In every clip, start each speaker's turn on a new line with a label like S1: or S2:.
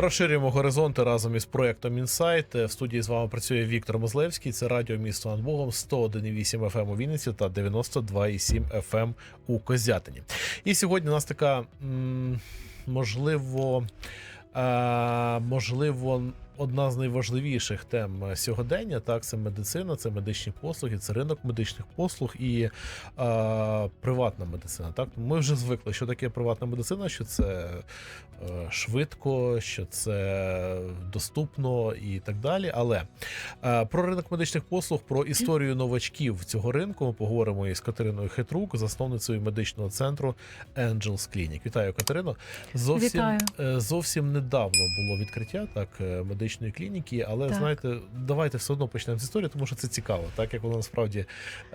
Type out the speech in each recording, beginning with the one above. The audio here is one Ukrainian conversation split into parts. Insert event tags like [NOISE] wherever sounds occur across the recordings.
S1: Розширюємо горизонти разом із проектом Інсайт. В студії з вами працює Віктор Мозлевський. Це радіо місто над Богом 101,8 FM у Вінниці та 92,7 FM у Козятині. І сьогодні у нас така можливо, е, можливо, одна з найважливіших тем сьогодення. Так, це медицина, це медичні послуги, це ринок медичних послуг і е, приватна медицина. Так, ми вже звикли, що таке приватна медицина, що це е, швидко, що це доступно і так далі. Але е, про ринок медичних послуг, про історію новачків цього ринку ми поговоримо із Катериною Хитрук, засновницею медичного центру Angels Clinic. Вітаю, Катерино. Зовсім
S2: Вітаю.
S1: е, зовсім недавно було відкриття так е, медичної клініки, але
S2: Так.
S1: знаєте, давайте все одно почнемо з історії, тому що це цікаво, так як воно насправді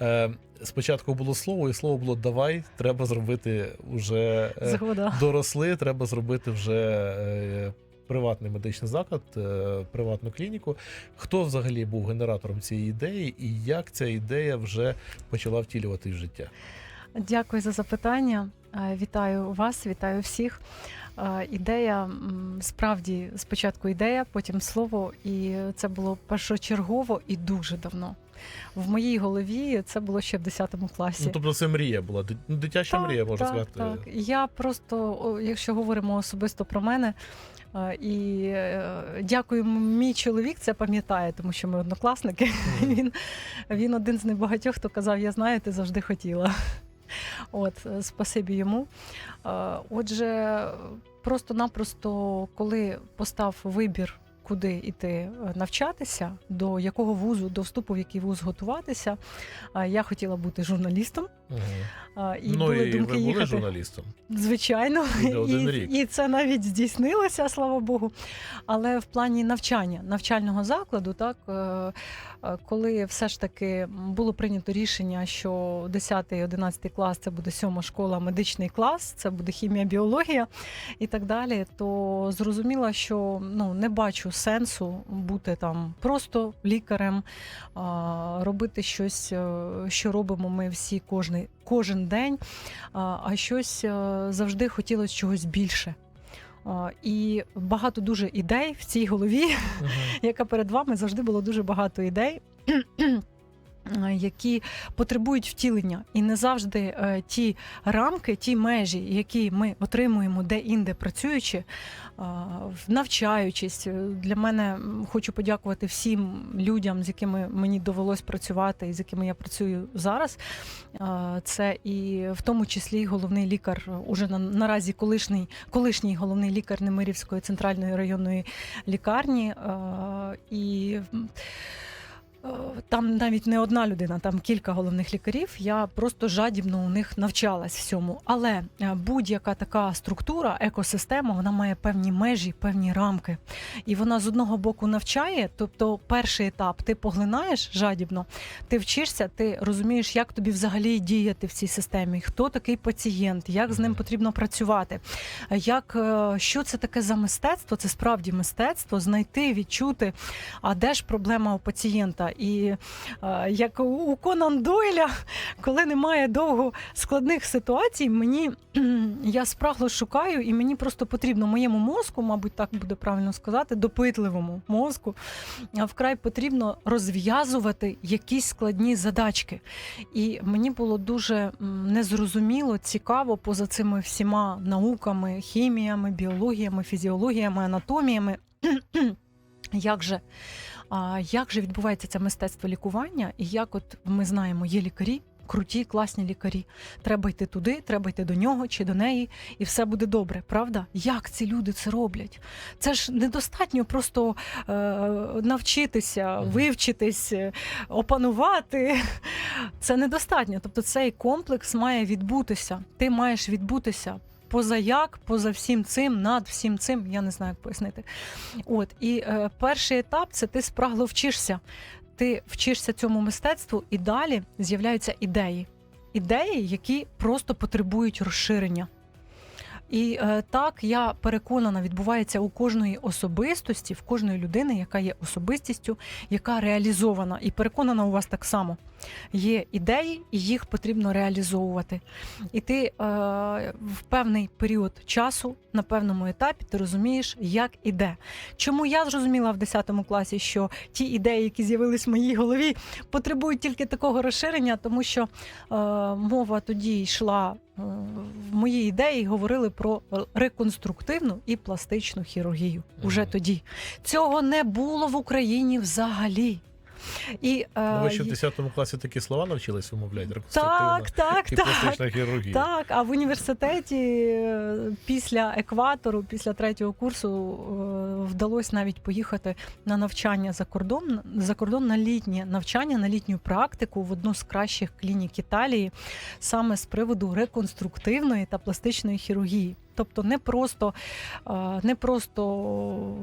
S1: е, спочатку було слово, і слово було давай, треба зробити вже е, доросли, треба зробити вже. е, Приватний медичний заклад, е, приватну клініку. Хто взагалі був генератором цієї ідеї, і як ця ідея вже почала втілювати в життя?
S2: Дякую за запитання. Е, Вітаю вас, вітаю всіх. Ідея справді спочатку ідея, потім слово, і це було першочергово і дуже давно. В моїй голові це було ще в 10 класі.
S1: Ну, тобто це мрія була, ну, дитяча мрія, можна
S2: так,
S1: сказати.
S2: Так. Я просто, якщо говоримо особисто про мене, і е, дякую, мій чоловік це пам'ятає, тому що ми однокласники.
S1: Мгм. [LAUGHS]
S2: Він, він один з небагатьох, хто казав: Я знаю, ти завжди хотіла. От, е, спасибі йому. Е, Отже, просто-напросто, коли постав вибір, куди йти е, навчатися, до якого вузу, до вступу в який вуз готуватися, я хотіла бути журналістом. А, І
S1: ну
S2: були
S1: і
S2: думки
S1: ви були
S2: їхати.
S1: журналістом.
S2: Звичайно, і, і це навіть здійснилося, слава Богу. Але в плані навчання, навчального закладу, так е, е, коли все ж таки було прийнято рішення, що 10-11 клас це буде сьома школа, медичний клас, це буде хімія, біологія і так далі, то зрозуміла, що ну не бачу сенсу бути там просто лікарем, робити щось, е, що робимо ми всі кожний, кожен день, а щось е, завжди хотілося чогось більше. І багато дуже ідей в цій голові,
S1: Мгм. [LAUGHS]
S2: яка перед вами завжди було дуже багато ідей. [CLEARS THROAT] е, Які потребують втілення, і не завжди е, ті рамки, ті межі, які ми отримуємо де-інде працюючи, е, навчаючись. Для мене хочу подякувати всім людям, з якими мені довелось працювати, і з якими я працюю зараз. Це і в тому числі головний лікар, уже на, наразі колишній, колишній головний лікар Немирівської центральної районної лікарні. І там навіть не одна людина, там кілька головних лікарів. Я просто жадібно у них навчалась всьому. Але е, будь-яка така структура, екосистема, вона має певні межі, певні рамки. І вона з одного боку навчає, тобто перший етап ти поглинаєш жадібно, ти вчишся, ти розумієш, як тобі взагалі діяти в цій системі, хто такий пацієнт, як з ним потрібно працювати, як е, що це таке за мистецтво? Це справді мистецтво, знайти, відчути, а де ж проблема у пацієнта? І е, як у- Конан Дойля, коли немає довго складних ситуацій, мені [CLEARS THROAT] я спрагло шукаю, і мені просто потрібно моєму мозку, мабуть, так буде правильно сказати, допитливому мозку, вкрай потрібно розв'язувати якісь складні задачки. І мені було дуже незрозуміло, цікаво поза цими всіма науками, хіміями, біологіями, фізіологіями, анатоміями. [CLEARS THROAT] Як же, а, як же відбувається це мистецтво лікування? І як от ми знаємо, є лікарі, круті, класні лікарі. Треба йти туди, треба йти до нього чи до неї, і все буде добре, правда? Як ці люди це роблять? Це ж недостатньо просто е, навчитися, вивчитись, е, опанувати. Це недостатньо. Тобто цей комплекс має відбутися. Ти маєш відбутися. Поза як, поза всім цим, над всім цим, я не знаю, як пояснити. От і е, перший етап це ти спрагло вчишся. Ти вчишся цьому мистецтву, і далі з'являються ідеї. Ідеї, які просто потребують розширення. І е, так я переконана, відбувається у кожної особистості, в кожної людини, яка є особистістю, яка реалізована. І переконана у вас так само. Є ідеї, і їх потрібно реалізовувати. І ти е, в певний період часу, на певному етапі, ти розумієш, як іде. Чому я зрозуміла в 10 класі, що ті ідеї, які з'явились в моїй голові, потребують тільки такого розширення, тому що е, мова тоді йшла в моїй ідеї, говорили про реконструктивну і пластичну хірургію. Уже тоді цього не було в Україні взагалі. І, е,
S1: Ну, ви ще в 10 класі такі слова навчились вимовляти?
S2: Так, так,
S1: і
S2: так.
S1: хірургія.
S2: Так, а в університеті е, після екватору, після третього курсу, е, вдалося навіть поїхати на навчання за кордон, за кордон на літнє навчання, на літню практику в одну з кращих клінік Італії, саме з приводу реконструктивної та пластичної хірургії. Тобто не просто, е, не просто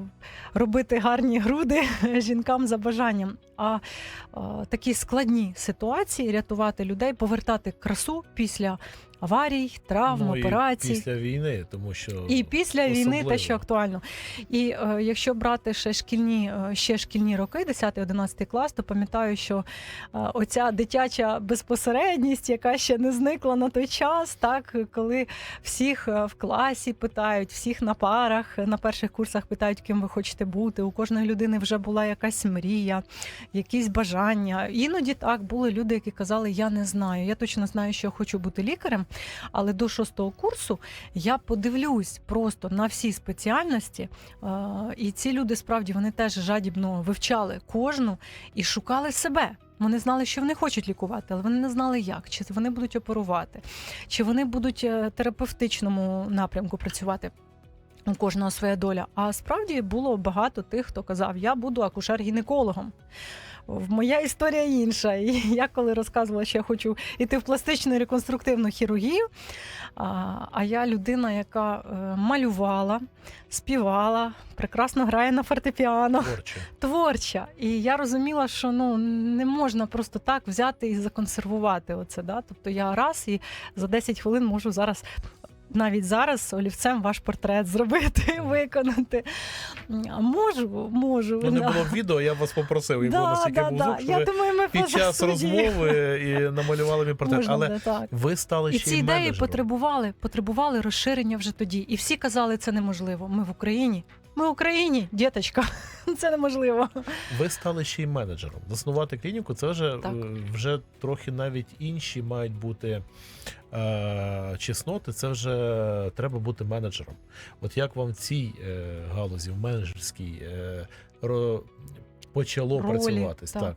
S2: робити гарні груди [LAUGHS] жінкам за бажанням, а е, такі складні ситуації рятувати людей, повертати красу після аварій, травм,
S1: ну, і
S2: операцій.
S1: після війни, тому що
S2: І після війни те, що актуально. І е, якщо брати ще шкільні, е, ще шкільні роки, 10-11 клас, то пам'ятаю, що е, оця дитяча безпосередність, яка ще не зникла на той час, так коли всіх е, в класі питають, всіх на парах, на перших курсах питають, ким ви хочете бути. У кожної людини вже була якась мрія, якісь бажання. Іноді так були люди, які казали, я не знаю. Я точно знаю, що я хочу бути лікарем, але до шостого курсу я подивлюсь просто на всі спеціальності. І ці люди справді вони теж жадібно вивчали кожну і шукали себе. Вони знали, що вони хочуть лікувати, але вони не знали, як. Чи вони будуть оперувати, чи вони будуть е, терапевтичному напрямку працювати. У кожного своя доля. А справді було багато тих, хто казав, я буду акушер-гінекологом. Моя історія інша. І [LAUGHS] я коли розказувала, що я хочу йти в пластичну реконструктивну хірургію. А, а я людина, яка е, малювала, співала, прекрасно грає на фортепіано,
S1: творче. [LAUGHS]
S2: творча. І я розуміла, що ну не можна просто так взяти і законсервувати оце. Да? Тобто я раз і за 10 хвилин можу зараз. Навіть зараз олівцем ваш портрет зробити, виконати. Можу, можу.
S1: Ну, не було відео, я вас попросив. І було
S2: да,
S1: настільки
S2: да,
S1: був
S2: да.
S1: звук, що
S2: Я
S1: ви
S2: думаю, ми
S1: під час
S2: студії.
S1: розмови і намалювали мій портрет.
S2: Можна
S1: Але
S2: так.
S1: ви стали
S2: І
S1: ще
S2: ці ідеї
S1: менеджером.
S2: потребували, потребували розширення вже тоді. І всі казали, це неможливо. Ми в Україні. Ми в Україні, діточка. [LAUGHS] Це неможливо.
S1: Ви стали ще й менеджером. Заснувати клініку це вже,
S2: Так.
S1: е, вже трохи навіть інші мають бути е, чесноти. Це вже треба бути менеджером. От як вам в цій е, галузі, в менеджерській, е, ро, почало
S2: Ролі,
S1: працюватись?
S2: так.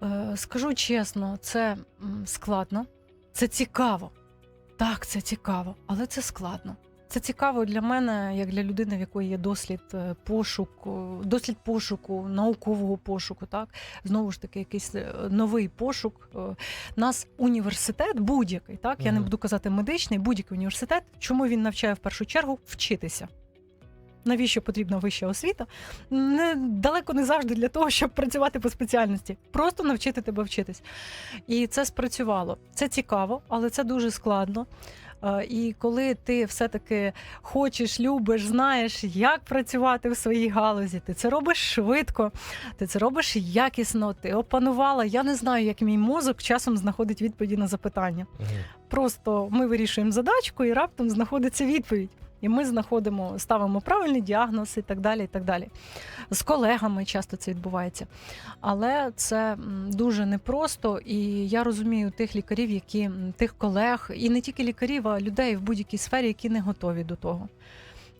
S1: Так.
S2: Е, Скажу чесно, це складно, це цікаво. Так, це цікаво, але це складно. Це цікаво для мене, як для людини, в якої є дослід е, пошуку, дослід пошуку, наукового пошуку. Так знову ж таки, якийсь е, новий пошук. Е, Нас університет будь-який, так я не буду казати медичний, будь-який університет. Чому він навчає в першу чергу вчитися? Навіщо потрібна вища освіта? Не далеко не завжди для того, щоб працювати по спеціальності. Просто навчити тебе вчитись. І це спрацювало. Це цікаво, але це дуже складно. Е, І коли ти все-таки хочеш, любиш, знаєш, як працювати в своїй галузі, ти це робиш швидко, ти це робиш якісно, ти опанувала. Я не знаю, як мій мозок часом знаходить відповіді на запитання. Просто ми вирішуємо задачку, і раптом знаходиться відповідь. І ми знаходимо, ставимо правильний діагноз і так далі. і так далі. З колегами часто це відбувається. Але це дуже непросто, і я розумію тих лікарів, які тих колег, і не тільки лікарів, а людей в будь-якій сфері, які не готові до того.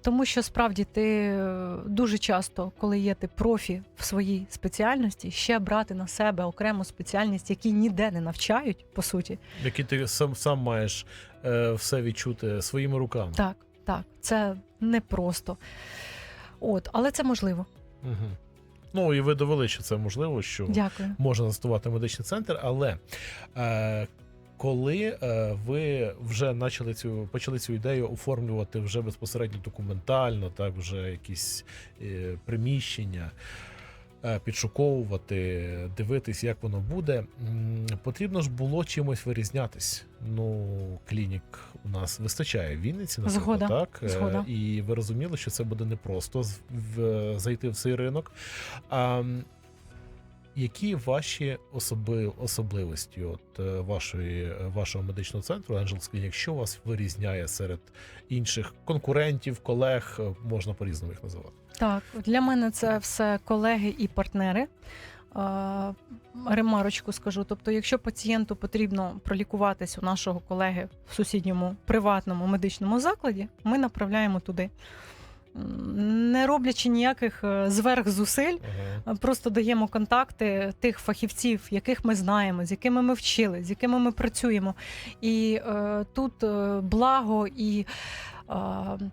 S2: Тому що справді ти е, дуже часто, коли є ти профі в своїй спеціальності, ще брати на себе окрему спеціальність, які ніде не навчають, по суті,
S1: Які ти сам, сам маєш е, все відчути своїми руками.
S2: Так, так, це непросто. От, але це можливо.
S1: Угу. Ну і ви довели, що це можливо, що
S2: Дякую.
S1: можна заснувати медичний центр, але е, коли е, ви вже почали цю почали цю ідею оформлювати вже безпосередньо документально, так вже якісь е, приміщення. Е, підшуковувати, дивитись, як воно буде. Потрібно ж було чимось вирізнятись. Ну, клінік у нас вистачає в Вінниці, на
S2: Згода,
S1: так? Е,
S2: згода.
S1: І ви розуміли, що це буде непросто зайти в цей ринок. Які ваші особи, особливості от, е, вашої, е, вашого медичного центру Angels Clinic, що вас вирізняє серед інших конкурентів, колег, е, можна по-різному їх називати?
S2: Так, для мене це все колеги і партнери. Ремарочку скажу. Тобто, якщо пацієнту потрібно пролікуватись у нашого колеги в сусідньому приватному медичному закладі, ми направляємо туди. Не роблячи ніяких е, зверхзусиль,
S1: Ага.
S2: Просто даємо контакти тих фахівців, яких ми знаємо, з якими ми вчили, з якими ми працюємо. І е, тут е, благо і е,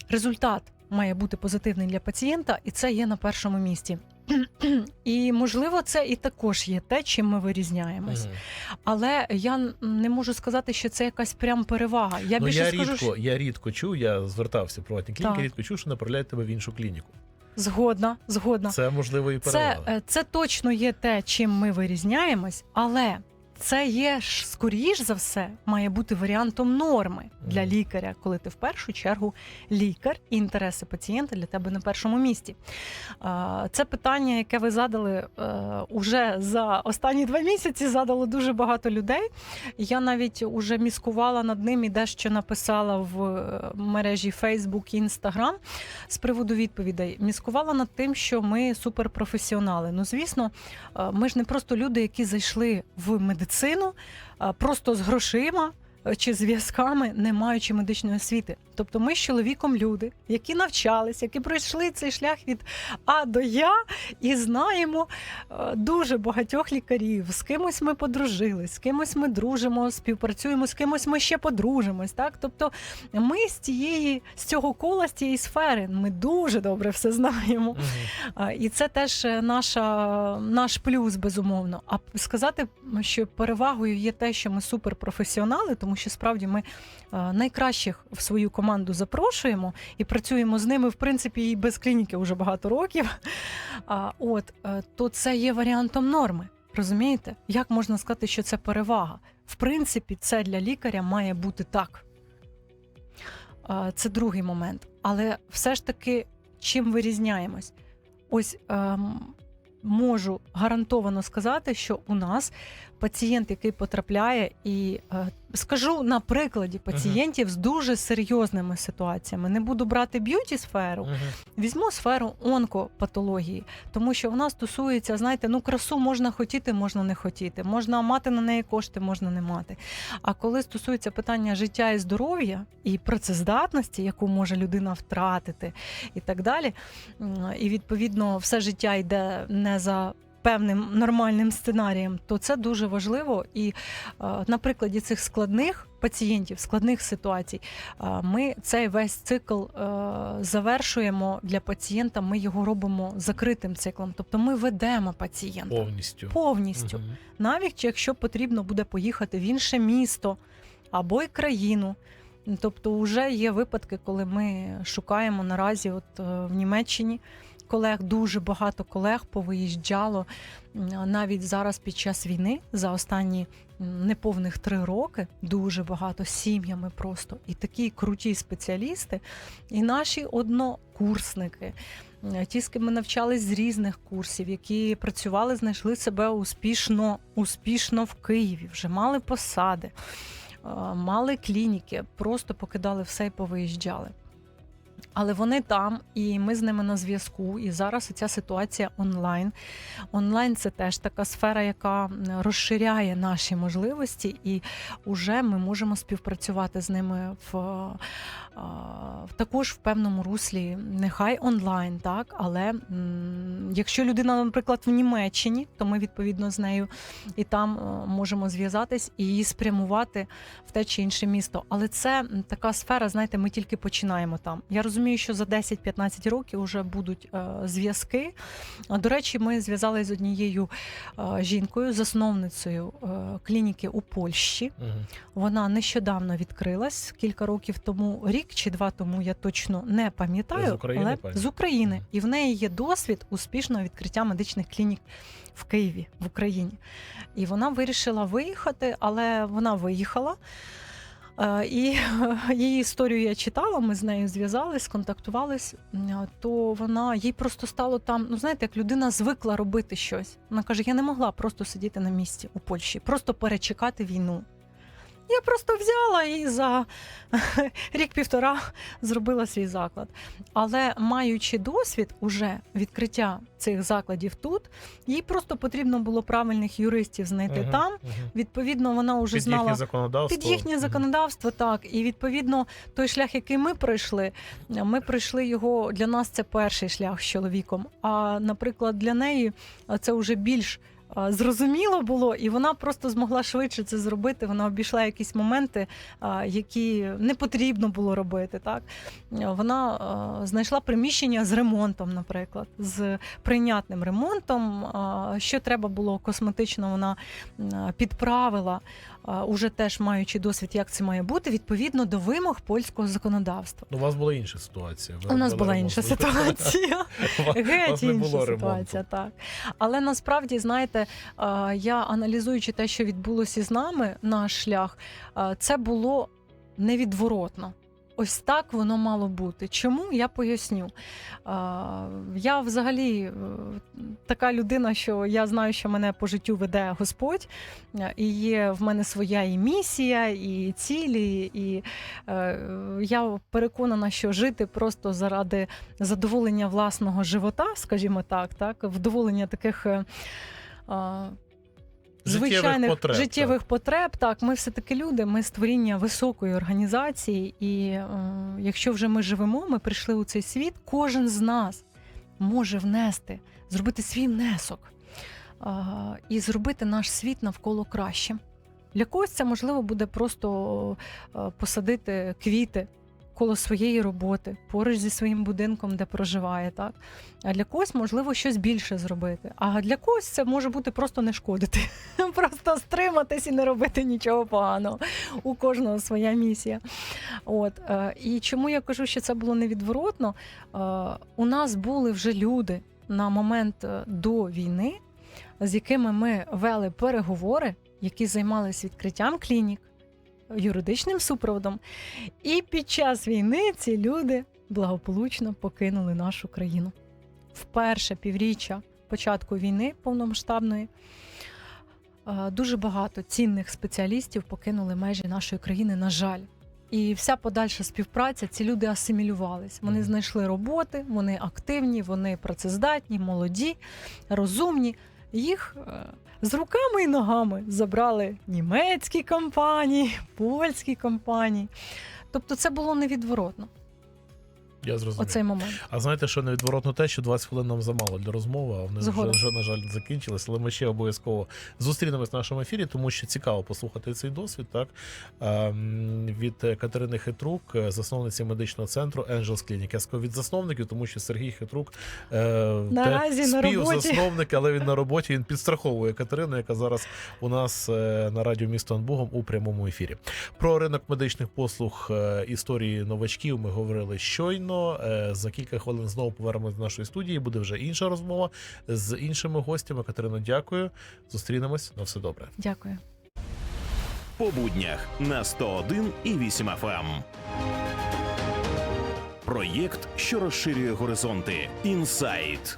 S2: результат має бути позитивний для пацієнта, і це є на першому місці. І можливо, це і також є те, чим ми вирізняємось. Але я не можу сказати, що це якась прям перевага. Я
S1: ну,
S2: більше
S1: я
S2: скажу,
S1: рідко,
S2: що
S1: я рідко чув, я звертався в приватні клініки, рідко чув, що направляють тебе в іншу клініку.
S2: згодна, згодна.
S1: Це можливо і перевага.
S2: Це, це точно є те, чим ми вирізняємось, але це є ж скоріш за все має бути варіантом норми для лікаря, коли ти в першу чергу лікар і інтереси пацієнта для тебе на першому місці. Це питання, яке ви задали е, уже за останні два місяці, задало дуже багато людей. Я навіть уже міскувала над ним і дещо написала в е, мережі Facebook і Instagram з приводу відповідей. Міскувала над тим, що ми суперпрофесіонали. Ну, звісно, е, ми ж не просто люди, які зайшли в медицину е, просто з грошима. Е, Чи зв'язками, не маючи медичної освіти, тобто ми з чоловіком люди, які навчались, які пройшли цей шлях від А до Я, і знаємо е, дуже багатьох лікарів. З кимось ми подружились, з кимось ми дружимо, співпрацюємо, з кимось ми ще подружимось. Так, тобто ми з цієї з цього кола, з цієї сфери, ми дуже добре все знаємо. І це теж е, наша, наш плюс, безумовно. А сказати, що перевагою є те, що ми суперпрофесіонали, тому що справді ми е, найкращих в свою команду запрошуємо і працюємо з ними, в принципі, і без клініки вже багато років. [LAUGHS] От е, то це є варіантом норми. Розумієте? Як можна сказати, що це перевага? В принципі, це для лікаря має бути так. Це другий момент. Але все ж таки, чим вирізняємось? Ось ем, можу гарантовано сказати, що у нас пацієнт, який потрапляє, і е, скажу на прикладі пацієнтів з дуже серйозними ситуаціями. Не буду брати б'юті сферу. Візьму сферу онкопатології, тому що вона стосується, знаєте, ну красу можна хотіти, можна не хотіти, можна мати на неї кошти, можна не мати. А коли стосується питання життя і здоров'я і працездатності, яку може людина втратити, і так далі, і відповідно все життя йде не за. Певним нормальним сценарієм, то це дуже важливо. І е, на прикладі цих складних пацієнтів, складних ситуацій, Ми цей весь цикл е, завершуємо для пацієнта. Ми його робимо закритим циклом. Тобто ми ведемо пацієнта
S1: Повністю.
S2: повністю,
S1: Мгм.
S2: навіть якщо потрібно буде поїхати в інше місто або й країну. Тобто, вже є випадки, коли ми шукаємо наразі, от е, в Німеччині колег, дуже багато колег повиїжджало навіть зараз під час війни за останні неповних три роки. Дуже багато сім'ями просто і такі круті спеціалісти, і наші однокурсники. Ті, з ким ми навчались з різних курсів, які працювали, знайшли себе успішно, успішно в Києві, вже мали посади, мали клініки, просто покидали все і повиїжджали. Але вони там, і ми з ними на зв'язку. І зараз ця ситуація онлайн. Онлайн це теж така сфера, яка розширяє наші можливості, і вже ми можемо співпрацювати з ними в, в також в певному руслі. Нехай онлайн, так, але якщо людина, наприклад, в Німеччині, то ми відповідно з нею і там е, можемо зв'язатись і її спрямувати в те чи інше місто. Але це така сфера, знаєте, ми тільки починаємо там. Я. розумію, що за 10-15 років вже будуть е, зв'язки. До речі, ми зв'язалися з однією е, жінкою, засновницею е, клініки у Польщі. Вона нещодавно відкрилась кілька років тому, рік чи два тому, я точно не пам'ятаю,
S1: З України,
S2: але
S1: пані?
S2: з України. І в неї є досвід успішного відкриття медичних клінік в Києві, в Україні. І вона вирішила виїхати, але вона виїхала. І [LAUGHS] її історію я читала, ми з нею зв'язались, сконтактувались. То вона їй просто стало там. Ну знаєте, як людина звикла робити щось. Вона каже: я не могла просто сидіти на місці у Польщі, просто перечекати війну. Я просто взяла і за [LAUGHS] рік-півтора зробила свій заклад. Але маючи досвід уже відкриття цих закладів тут, їй просто потрібно було правильних юристів знайти
S1: Мгм.
S2: там.
S1: Мгм.
S2: Відповідно, вона вже
S1: Під
S2: знала
S1: їхнє законодавство.
S2: під їхнє законодавство, так. І відповідно той шлях, який ми пройшли, ми пройшли його для нас. Це перший шлях з чоловіком. А наприклад, для неї це вже більш. Зрозуміло було, і вона просто змогла швидше це зробити. Вона обійшла якісь моменти, які не потрібно було робити. Так вона знайшла приміщення з ремонтом, наприклад, з прийнятним ремонтом. Що треба було косметично, вона підправила уже теж маючи досвід, як це має бути, відповідно до вимог польського законодавства.
S1: Ну, у вас була інша ситуація. Ви
S2: У нас була інша ситуація. [LAUGHS] Геть інша ситуація, так. Але насправді, знаєте, я аналізуючи те, що відбулося з нами, наш шлях, це було невідворотно. Ось так воно мало бути. Чому я поясню? Я взагалі е, така людина, що я знаю, що мене по життю веде Господь, е, і є в мене своя і місія, і цілі. І е, я переконана, що жити просто заради задоволення власного живота, скажімо так, так вдоволення таких. Звичайних
S1: потреб,
S2: життєвих потреб, так ми все таки люди. Ми створіння високої організації, і е, якщо вже ми живемо, ми прийшли у цей світ. Кожен з нас може внести, зробити свій внесок е, і зробити наш світ навколо кращим. Для когось це можливо буде просто е, посадити квіти коло своєї роботи, поруч зі своїм будинком, де проживає, так. А для когось можливо щось більше зробити. А для когось це може бути просто не шкодити, [LAUGHS] просто стриматись і не робити нічого поганого. У кожного своя місія. От е, і чому я кажу, що це було невідворотно? Е, у нас були вже люди на момент е, до війни, з якими ми вели переговори, які займалися відкриттям клінік, юридичним супроводом. І під час війни ці люди благополучно покинули нашу країну. Вперше півріччя початку війни повномасштабної е, дуже багато цінних спеціалістів покинули межі нашої країни, на жаль. І вся подальша співпраця, ці люди асимілювались. Вони знайшли роботи, вони активні, вони працездатні, молоді, розумні. Їх е, з руками і ногами забрали німецькі компанії, польські компанії. Тобто це було невідворотно.
S1: Я зрозумів.
S2: Оцей момент.
S1: А знаєте, що невідворотно те, що 20 хвилин нам замало для розмови, а вони вже,
S2: Згодом.
S1: вже, на жаль, закінчились, але ми ще обов'язково зустрінемось в нашому ефірі, тому що цікаво послухати цей досвід. Так Ем, від Катерини Хитрук, засновниці медичного центру Angels Clinic. Я сказав від засновників, тому що Сергій Хитрук е,
S2: Наразі
S1: те,
S2: на роботі.
S1: співзасновник, але він на роботі він підстраховує Катерину, яка зараз у нас е, на радіо місто Анбугом у прямому ефірі. Про ринок медичних послуг е, історії новачків ми говорили щойно. Е, За кілька хвилин знову повернемось до нашої студії. Буде вже інша розмова з іншими гостями. Катерино, дякую. Зустрінемось на все добре.
S2: Дякую.
S3: по буднях на 101 і 8 FM. Проєкт, що розширює горизонти. Інсайт.